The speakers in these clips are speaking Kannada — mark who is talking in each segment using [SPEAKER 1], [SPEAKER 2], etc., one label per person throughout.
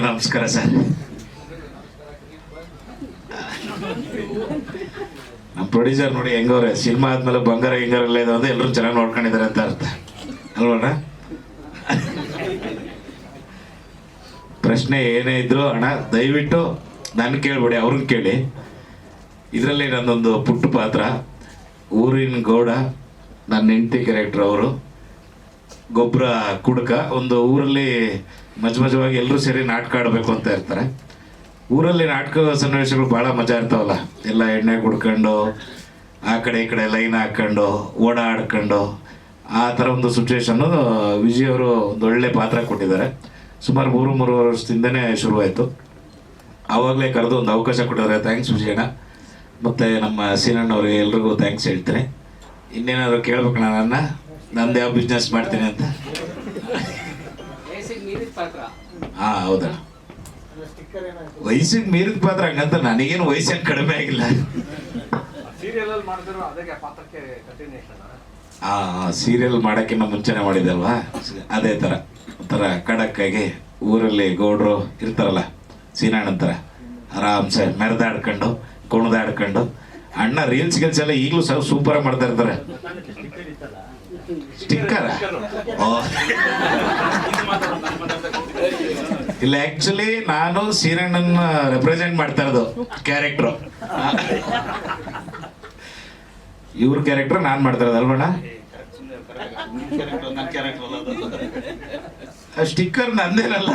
[SPEAKER 1] ನಮಸ್ಕಾರ ಸರ್. ನಮ್ಮ ಪ್ರೊಡ್ಯೂಸರ್ ನೋಡಿ ಹೆಂಗವ್ರೆ, ಸಿನಿಮಾ ಆದ್ಮೇಲೆ ಬಂಗಾರ ಹೆಂಗಾರಲ್ಲ ಇದೆ ಅಂದ್ರೆ ಎಲ್ಲರೂ ಚೆನ್ನಾಗಿ ನೋಡ್ಕೊಂಡಿದ್ದಾರೆ ಅಂತ ಅರ್ಥ. ಅಲ್ವಣ್ಣ? ಪ್ರಶ್ನೆ ಏನೇ ಇದ್ರು ಅಣ್ಣ, ದಯವಿಟ್ಟು ನಾನು ಕೇಳ್ಬೇಡಿ, ಅವ್ರನ್ನ ಕೇಳಿ. ಇದರಲ್ಲಿ ನನ್ನೊಂದು ಪುಟ್ಟ ಪಾತ್ರ. ಊರಿನ ಗೌಡ, ನನ್ನ ಹೆಂಡತಿ ಕ್ಯಾರೆಕ್ಟರ್ ಅವರು. ಗೊಬ್ಬರ ಕುಡ್ಕ ಒಂದು ಊರಲ್ಲಿ ಮಜ ಮಜವಾಗಿ ಎಲ್ಲರೂ ಸೇರಿ ನಾಟಕ ಆಡಬೇಕು ಅಂತ ಇರ್ತಾರೆ. ಊರಲ್ಲಿ ನಾಟಕ ಸನ್ನಿವೇಶಗಳು ಭಾಳ ಮಜಾ ಇರ್ತಾವಲ್ಲ. ಎಲ್ಲ ಎಣ್ಣೆ ಕುಡ್ಕೊಂಡು, ಆ ಕಡೆ ಈ ಕಡೆ ಲೈನ್ ಹಾಕ್ಕೊಂಡು ಓಡಾಡ್ಕೊಂಡು, ಆ ಥರ ಒಂದು ಸಿಚುವೇಶನ್ನು ಅವರು ಒಂದು ಒಳ್ಳೆ ಪಾತ್ರ ಕೊಟ್ಟಿದ್ದಾರೆ. ಸುಮಾರು ಮೂರು, ಮೂರುವರೆ ವರ್ಷದಿಂದನೇ ಶುರುವಾಯಿತು. ಆವಾಗಲೇ ಕರೆದು ಒಂದು ಅವಕಾಶ ಕೊಟ್ಟಿದ್ದಾರೆ. ಥ್ಯಾಂಕ್ಸ್ ವಿಜಯಣ್ಣ. ಮತ್ತು ನಮ್ಮ ಸೀನಣ್ಣವ್ರಿಗೆ ಎಲ್ರಿಗೂ ಥ್ಯಾಂಕ್ಸ್ ಹೇಳ್ತೀನಿ. ಇನ್ನೇನಾದರೂ ಕೇಳಬೇಕು ನನ್ನ? ನಂದು ಯಾವ ಬಿಸ್ನೆಸ್ ಮಾಡ್ತೀನಿ ಅಂತ?
[SPEAKER 2] ವಯಸ್ಸಿಗೆ ಮೀರಿದ ಪಾತ್ರ.
[SPEAKER 1] ಹಾ ಹೌದಾ? ವಯಸ್ಸಿಗೆ ಮೀರಿದ ಪಾತ್ರ ಹಂಗಂತ ನನಗೇನು ವಯಸ್ಸೇನು ಕಡಿಮೆ ಆಗಿಲ್ಲ.
[SPEAKER 3] ಹಾ ಅಲ್ಲಿ ಮಾಡಿದ್ರು ಅದಕ್ಕೆ ಪಾತ್ರಕ್ಕೆ ಕಂಟಿನ್ಯೂಷನ್
[SPEAKER 1] ಆ ಸೀರಿಯಲ್ ಮಾಡೋಕ್ಕಿಂತ ಮುಂಚೆನೆ ಮಾಡಿದಲ್ವಾ ಅದೇ ಥರ ಒಂಥರ ಖಡಕ್ಕಾಗಿ ಊರಲ್ಲಿ ಗೌಡ್ರು ಇರ್ತಾರಲ್ಲ ಸೀನಾಣಂತರ ಆರಾಮ್ಸೆ ಮೆರೆದಾಡ್ಕೊಂಡು ಕುಣಿದಾಡ್ಕೊಂಡು ಅಣ್ಣ ರೀಲ್ಸ್ ಗಿಲ್ಸ್ ಎಲ್ಲ ಈಗಲೂ ಸಹ ಸೂಪರಾಗಿ ಮಾಡ್ತಾ ಇರ್ತಾರೆ. ಸ್ಟಿಕ್ಕರ್ ಇಲ್ಲ ಆಕ್ಚುಲಿ ನಾನು ಸೀರಣ್ಣನ ರೆಪ್ರೆಸೆಂಟ್ ಮಾಡ್ತಾ ಇರೋದು ಕ್ಯಾರೆಕ್ಟ್ರು ಇವ್ರ ಕ್ಯಾರೆಕ್ಟರ್ ನಾನು ಮಾಡ್ತಾ ಇರೋದು ಅಲ್ವಣ್ಣ ಸ್ಟಿಕ್ಕರ್ ನಂದೇನಲ್ಲ?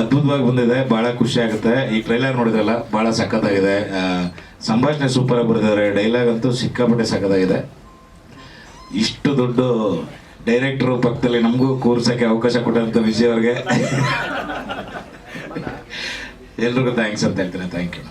[SPEAKER 1] ಅದ್ಭುತವಾಗಿ ಬಂದಿದೆ, ಬಹಳ ಖುಷಿ ಆಗುತ್ತೆ. ಈ ಟ್ರೈಲರ್ ನೋಡಿದ್ರಲ್ಲ, ಬಹಳ ಸಖತ್ತಾಗಿದೆ. ಸಂಭಾಷಣೆ ಸೂಪರ್ ಆಗಿ ಬರೆದಿದ್ದಾರೆ. ಡೈಲಾಗ್ ಅಂತೂ ಸಿಕ್ಕಾಪಟ್ಟೆ ಸಖತ್ತಾಗಿದೆ. ಇಷ್ಟು ದೊಡ್ಡ ಡೈರೆಕ್ಟರ್ ಪಕ್ಕದಲ್ಲಿ ನಮಗೂ ಕೂರ್ಸೋಕ್ಕೆ ಅವಕಾಶ ಕೊಟ್ಟಂತ ವಿಜಯ್ ಅವ್ರಿಗೆ. ಎಲ್ರಿಗೂ ಥ್ಯಾಂಕ್ಸ್ ಅಂತ ಹೇಳ್ತೀನಿ. Thank you